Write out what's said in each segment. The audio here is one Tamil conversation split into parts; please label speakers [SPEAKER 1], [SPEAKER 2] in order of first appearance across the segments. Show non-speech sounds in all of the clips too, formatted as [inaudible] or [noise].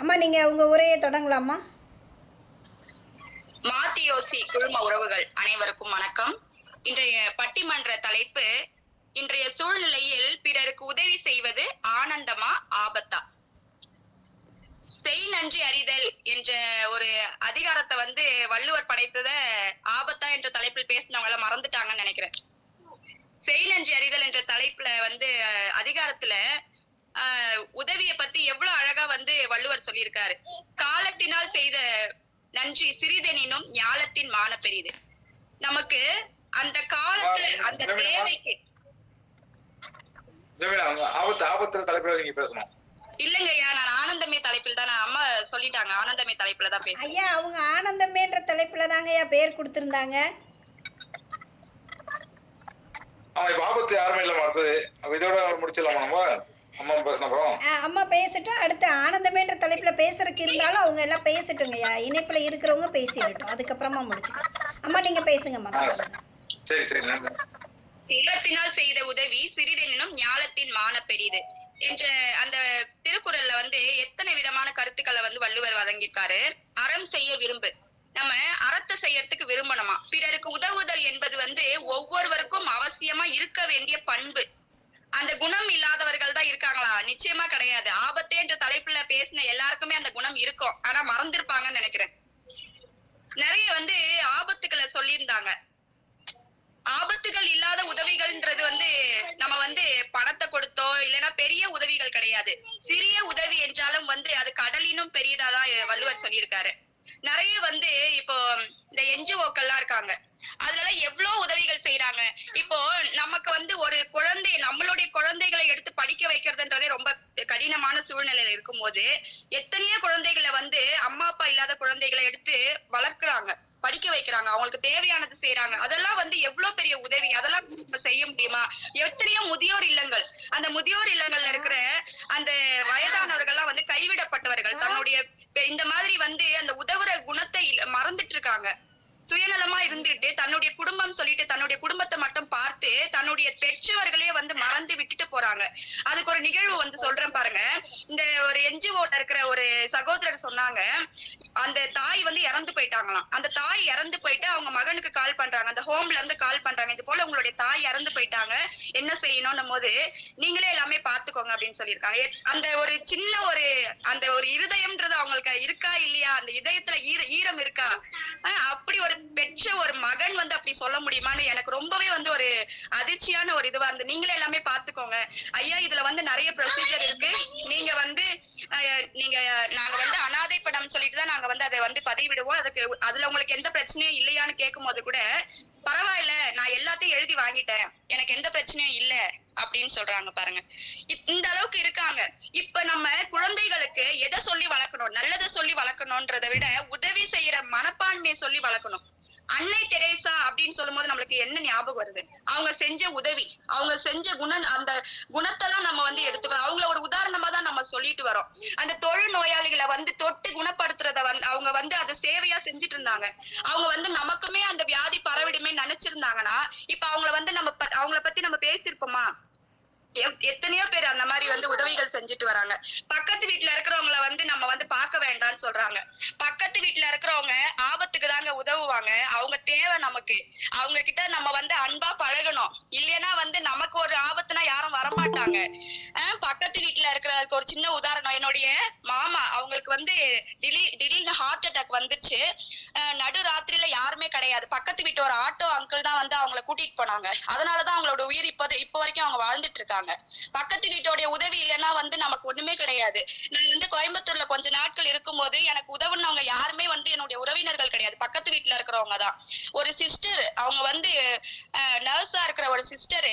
[SPEAKER 1] அம்மா நீங்க உங்க உரையை தொடங்கலாமா?
[SPEAKER 2] மாத்தியோசி குழும உறவுகள் அனைவருக்கும் வணக்கம். இன்றைய பட்டிமன்ற தலைப்பு இன்றைய சூழ்நிலையில் பிறருக்கு உதவி செய்வது ஆனந்தமா ஆபத்தா? செய் நன்றி அறிதல் என்ற ஒரு அதிகாரத்தை வந்து வள்ளுவர் படைத்தத ஆபத்தா என்ற தலைப்பில் பேசினவங்க மறந்துட்டாங்கன்னு நினைக்கிறேன். செய் நன்றி அறிதல் என்ற தலைப்புல வந்து அதிகாரத்துல உதவிய பத்தி எவ்வளவு அழகா வந்து வள்ளுவர் சொல்லியிருக்காரு. காலத்தினால் செய்த நன்றி சிறிதெனினும் ஞாலத்தின் மான பெரிது நமக்கு அந்த காலத்துல அந்த தேவைக்கு
[SPEAKER 3] ஜமீனா அவங்க ஆபத்து ஆபத்துல தலைப்புல நீங்க பேசணும்.
[SPEAKER 2] இல்லைங்கய்யா நான் ஆனந்தமே தலைப்பில் தான் நான் அம்மா சொல்லிட்டாங்க ஆனந்தமே தலைப்புல தான் பேசுறேன்.
[SPEAKER 1] ஐயா அவங்க ஆனந்தமேன்ற தலைப்பில் தாங்க ஐயா பேர் கொடுத்துருந்தாங்க.
[SPEAKER 3] ஆமா இப்ப ஆபத்து யாருமே இல்ல அடுத்தது. அப்ப இதோட முடிச்சிடலாமா நம்ம? அம்மா
[SPEAKER 1] பேசட்டும் அடுத்து ஆனந்தமேன்ற தலைப்பில் பேசுறதுக்கு இருந்தாலும் அவங்க எல்லாம் பேசட்டுங்க. ஐயா இணைப்பில் இருக்கிறவங்க பேசிடட்டும். அதுக்கப்புறமா முடிச்சுக்கலாம். அம்மா நீங்கள் பேசுங்கம்மா
[SPEAKER 3] சரி. சரி
[SPEAKER 2] உள்ளத்தினால் செய்த உதவி சிறிதெனினும் ஞாலத்தின் மான பெரிது என்ற அந்த திருக்குறள்ல வந்து எத்தனை விதமான கருத்துக்களை வந்து வள்ளுவர் வழங்கியிருக்காரு? அறம் செய்ய விரும்பு. நம்ம அறத்தை செய்யறதுக்கு விரும்பணுமா? பிறருக்கு உதவுதல் என்பது வந்து ஒவ்வொருவருக்கும் அவசியமா இருக்க வேண்டிய பண்பு. அந்த குணம் இல்லாதவர்கள் தான் இருக்காங்களா? நிச்சயமா கிடையாது. ஆபத்தே என்ற தலைப்புல பேசின எல்லாருக்குமே அந்த குணம் இருக்கும். ஆனா மறந்திருப்பாங்கன்னு நினைக்கிறேன். நிறைய வந்து ஆபத்துக்களை சொல்லியிருந்தாங்க. ஆபத்துகள் இல்லாத உதவிகள்ன்றது வந்து நம்ம வந்து பணத்தை கொடுத்தோ இல்லைன்னா பெரிய உதவிகள் கிடையாது. சிறிய உதவி என்றாலும் வந்து அது கடலினும் பெரியதாதான் வள்ளுவர் சொல்லியிருக்காரு. நிறைய வந்து இப்போ இந்த என்ஜிஓக்கள்லாம் இருக்காங்க. அதுலலாம் எவ்வளவு உதவிகள் செய்யறாங்க இப்போ நமக்கு வந்து ஒரு குழந்தை நம்மளுடைய குழந்தைகளை எடுத்து படிக்க வைக்கிறதுன்றதே ரொம்ப கடினமான சூழ்நிலையில இருக்கும்போது எத்தனையோ குழந்தைகளை வந்து அம்மா அப்பா இல்லாத குழந்தைகளை எடுத்து வளர்க்குறாங்க. படிக்க வைக்கிறாங்க அவங்களுக்கு தேவையானது செய்யறாங்க அதெல்லாம் வந்து எவ்வளவு பெரிய உதவி? அதெல்லாம் நம்ம செய்ய முடியுமா? எத்தனையோ முதியோர் இல்லங்கள். அந்த முதியோர் இல்லங்கள்ல இருக்கிற அந்த வயதானவர்கள்லாம் வந்து கைவிடப்பட்டவர்கள். தன்னுடைய இந்த மாதிரி வந்து அந்த உதவுற குணத்தை இல்ல- மறந்துட்டு இருக்காங்க சுயநலமா இருந்துட்டு தன்னுடைய குடும்பம் சொல்லிட்டு தன்னுடைய குடும்பத்தை மட்டும் பார்த்து தன்னுடைய பெற்றவர்களே வந்து மறந்து விட்டுட்டு போறாங்க. அதுக்கு ஒரு நிகழ்வு வந்து சொல்றேன் பாருங்க. இந்த ஒரு என்ஜிஓல இருக்கிற ஒரு சகோதரர் சொன்னாங்க. அந்த தாய் வந்து இறந்து போயிட்டாங்களாம். அந்த தாய் இறந்து போயிட்டு அவங்க மகனுக்கு கால் பண்றாங்க. அந்த ஹோம்ல இருந்து கால் பண்றாங்க. இது போல உங்களுடைய தாய் இறந்து போயிட்டாங்க. என்ன செய்யணும்னும் போது நீங்களே எல்லாமே பாத்துக்கோங்க அப்படின்னு சொல்லியிருக்காங்க. அந்த ஒரு சின்ன ஒரு அந்த ஒரு இருதயம்ன்றது அவங்களுக்கு இருக்கா இல்லையா? அந்த இதயத்துல ஈர ஈரம் இருக்கா? ஆஹ் அப்படி ஒரு பெற்ற ஒரு மகன் வந்து அப்படி சொல்ல முடியுமான்னு எனக்கு ரொம்பவே வந்து ஒரு அதிர்ச்சியான ஒரு இதுவா இருந்து நீங்களே எல்லாமே பாத்துக்கோங்க ஐயா இதுல வந்து நிறைய ப்ரொசீஜர் இருக்கு. நீங்க வந்து நீங்க நாங்க வந்து அனாதை படம் சொல்லிட்டு தான் நாங்க வந்து அதை வந்து பதிவிடுவோம். அதுக்கு அதுல உங்களுக்கு எந்த பிரச்சனையும் இல்லையான்னு கேட்கும் போது கூட பரவாயில்ல நான் எல்லாத்தையும் எழுதி வாங்கிட்டேன். எனக்கு எந்த பிரச்சனையும் இல்ல. அப்படின்னு சொல்றாங்க பாருங்க. இந்த அளவுக்கு இருக்காங்க. இப்ப நம்ம குழந்தைகளுக்கு எதை சொல்லி வளர்க்கணும்? நல்லதை சொல்லி வளர்க்கணும்ன்றதை விட உதவி செய்யற மனப்பான்மையை சொல்லி வளர்க்கணும். அன்னை தெரேசா அப்படின்னு சொல்லும் போது நம்மளுக்கு என்ன ஞாபகம் வருது? அவங்க செஞ்ச உதவி அவங்க செஞ்ச குணம் அந்த குணத்தெல்லாம் நம்ம வந்து எடுத்துக்கணும். அவங்கள நம்ம சொல்லிட்டு வரோம். அந்த தொழில் நோயாளிகளை வந்து தொட்டு குணப்படுத்துறத வந்து அவங்க வந்து அதை சேவையா செஞ்சுட்டு இருந்தாங்க. அவங்க வந்து நமக்குமே அந்த வியாதி பரவிடுமே நினைச்சிருந்தாங்கன்னா இப்ப அவங்கள வந்து நம்ம ப- அவங்கள பத்தி நம்ம பேசியிருப்போமா? எத்தனையோ பேர் அந்த மாதிரி வந்து உதவிகள் செஞ்சுட்டு வராங்க. பக்கத்து வீட்டுல இருக்கிறவங்கள வந்து நம்ம வந்து பார்க்க வேண்டாம்னு சொல்றாங்க. பக்கத்து வீட்டுல இருக்கிறவங்க ஆபத்துக்கு தாங்க உதவுவாங்க. அவங்க தேவை நமக்கு. அவங்க கிட்ட நம்ம வந்து அன்பா பழகணும். இல்லைன்னா வந்து நமக்கு ஒரு ஆபத்துனா யாரும் வரமாட்டாங்க. பக்கத்து வீட்டுல இருக்கிறதுக்கு ஒரு சின்ன உதாரணம். என்னுடைய மாமா அவங்களுக்கு வந்து திடீர்னு ஹார்ட் அட்டாக் வந்துருச்சு. நடு ராத்திரியில கிடையாது. பக்கத்து வீட்டு ஒரு ஆட்டோ அங்கிள் தான் வந்து அவங்கள கூட்டிட்டு போனாங்க. அதனாலதான் அவங்களோட உயிர் இப்போது இப்போ வரைக்கும் அவங்க வாழ்ந்துட்டு இருக்காங்க. பக்கத்து வீட்டோடைய உதவி இல்லைன்னா வந்து நமக்கு ஒண்ணுமே கிடையாது. நான் வந்து கோயம்புத்தூர்ல கொஞ்ச நாட்கள் இருக்கும்போது எனக்கு உதவுனவங்க யாருமே என்னுடைய உறவினர்கள் கிடையாது. பக்கத்து வீட்டுல இருக்கிறவங்க தான். ஒரு சிஸ்டர் அவங்க வந்து நர்ஸா இருக்கிற ஒரு சிஸ்டரு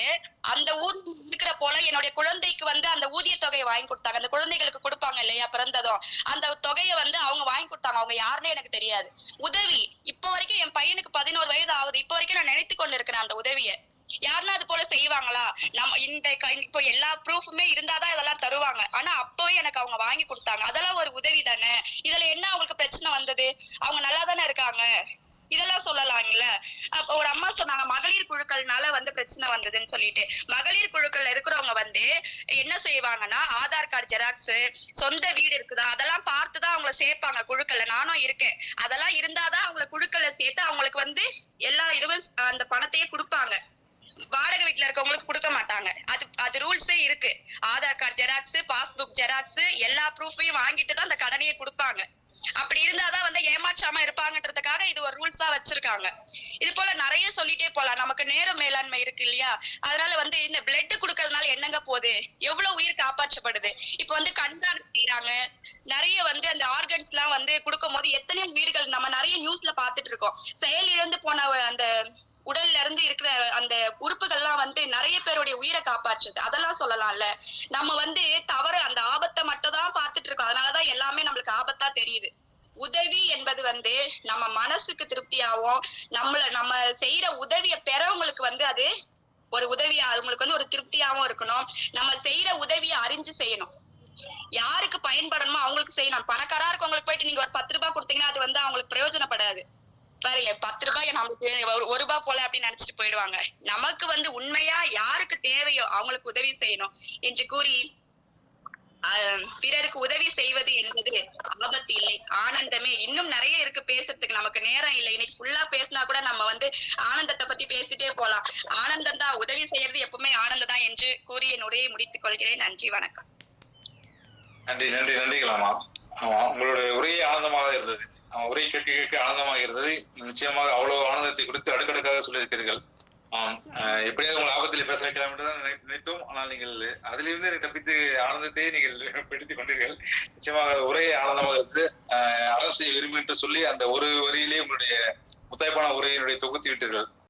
[SPEAKER 2] அந்த ஊர் இருக்கிற போல என்னுடைய குழந்தைக்கு வந்து அந்த ஊதிய தொகையை வாங்கி கொடுத்தாங்க. அந்த குழந்தைகளுக்கு கொடுப்பாங்க இல்லையா பிறந்ததும். அந்த தொகையை வந்து அவங்க வாங்கி கொடுத்தாங்க. அவங்க யாருன்னே எனக்கு தெரியாது. உதவி இப்போ வரைக்கும் என் பையனுக்கு பதினோரு வயது ஆகுது. இப்போ வரைக்கும் நான் நினைத்து கொண்டு இருக்கிறேன் அந்த உதவியை. யாருன்னா அது போல செய்வாங்களா? நம்ம இந்த க- இப்போ எல்லா ப்ரூஃபுமே இருந்தாதான் இதெல்லாம் தருவாங்க. ஆனா அப்பவே எனக்கு அவங்க வாங்கி கொடுத்தாங்க. அதெல்லாம் ஒரு உதவி தானே? இதுல என்ன அவங்களுக்கு பிரச்சனை வந்தது? அவங்க நல்லா தானே இருக்காங்க? இதெல்லாம் சொல்லலாம்ல. அப்ப ஒரு அம்மா சொன்னாங்க மகளிர் குழுக்கள்னால வந்து பிரச்சனை வந்ததுன்னு சொல்லிட்டு. மகளிர் குழுக்கள்ல இருக்கிறவங்க வந்து என்ன செய்வாங்கன்னா ஆதார் கார்டு ஜெராக்ஸ் சொந்த வீடு இருக்குதா? அதெல்லாம் பார்த்துதான் அவங்கள சேர்ப்பாங்க குழுக்கள்ல. நானும் இருக்கேன். அதெல்லாம் இருந்தாதான் அவங்கள குழுக்கள்ல சேர்த்து அவங்களுக்கு வந்து எல்லா இதுவும் அந்த பணத்தையே கொடுப்பாங்க. வாடகை வீட்டுல இருக்கவங்களுக்கு கொடுக்க மாட்டாங்க. அது அது ரூல்ஸே இருக்கு. Aadhaar card xerox passbook xerox எல்லா ப்ரூஃபையும் வாங்கிட்டு தான் அந்த கடனையே கொடுப்பாங்க. அப்படி இருந்தாதான் வந்து ஏமாற்றாம இருப்பாங்கன்றதுக்காக இது ஒரு ரூல்ஸா வச்சிருக்காங்க. இது போல நிறைய சொல்லிட்டே போலாம். நமக்கு நேர மேலாண்மை இருக்கு இல்லையா? அதனால வந்து இந்த பிளட் கொடுக்கறதுனால என்னங்க போகுது? எவ்வளவு உயிர் காப்பாற்றப்படுது? இப்ப வந்து கண்தானம் செய்யறாங்க நிறைய வந்து அந்த ஆர்கன்ஸ் எல்லாம் வந்து கொடுக்கும் போது எத்தனையோ உயிர்கள் நம்ம நிறைய நியூஸ்ல பாத்துட்டு இருக்கோம். செயல் இழந்து போன அந்த உடல்ல இருந்து இருக்கிற அந்த உறுப்புகள்லாம் வந்து நிறைய பேருடைய உயிரை காப்பாற்றுது. அதெல்லாம் சொல்லலாம்ல. நம்ம வந்து தவறு அந்த ஆபத்தை மட்டும் தான் பார்த்துட்டு இருக்கோம். அதனாலதான் எல்லாமே நம்மளுக்கு ஆபத்தா தெரியுது. உதவி என்பது வந்து நம்ம மனசுக்கு திருப்தியாவும் நம்மள நம்ம செய்யற உதவிய பெறவங்களுக்கு வந்து அது ஒரு உதவியா அவங்களுக்கு வந்து ஒரு திருப்தியாவும் இருக்கணும். நம்ம செய்யற உதவியை அறிஞ்சு செய்யணும். யாருக்கு பயன்படணுமோ அவங்களுக்கு செய்யணும். பணக்காரா இருக்கவங்களுக்கு போயிட்டு நீங்க ஒரு பத்து ரூபாய் கொடுத்தீங்கன்னா அது வந்து அவங்களுக்கு பிரயோஜனப்படாது. பாரு பத்து ரூபாய் நமக்கு ஒரு- ரூபாய் போல அப்படின்னு நினைச்சிட்டு போயிடுவாங்க. நமக்கு வந்து உண்மையா யாருக்கு தேவையோ அவங்களுக்கு உதவி செய்யணும். என்று கூறி பிறருக்கு உதவி செய்வது என்பது ஆபத்து இல்லை ஆனந்தமே. இன்னும் நிறைய இருக்கு பேசுறதுக்கு. நமக்கு நேரம் இல்லை. இன்னைக்கு ஃபுல்லா பேசினா கூட நம்ம வந்து ஆனந்தத்தை பத்தி பேசிட்டே போலாம். ஆனந்தம் தான் உதவி செய்யறது எப்பவுமே ஆனந்தம் தான் என்று கூறி என் உரையை முடித்துக் கொள்கிறேன். நன்றி வணக்கம்.
[SPEAKER 3] நன்றி நன்றி நன்றிகளாமா ஆமா உங்களுடைய உரையே ஆனந்தமாக இருந்தது. உரை கேட்க கேட்க ஆனந்தமாக இருந்தது நிச்சயமாக அவ்வளவு ஆனந்தத்தை கொடுத்து அடுக்கடுக்காக சொல்லியிருக்கிறீர்கள். ஆம் அஹ், எப்படியாவது உங்களை ஆபத்தில் பேச வைக்கலாம் என்று தான் நினை- நினைத்தோம். ஆனால் நீங்கள் அதிலிருந்து எனக்கு தப்பித்து ஆனந்தத்தை நீங்கள் [laughs] பிடித்துக் கொண்டீர்கள். நிச்சயமாக உரையை ஆனந்தமாக இருந்து அஹ், செய்ய விரும்பி என்று சொல்லி அந்த ஒரு வரியிலே உங்களுடைய முத்தாய்ப்பான உரையினுடைய தொகுத்து விட்டீர்கள்.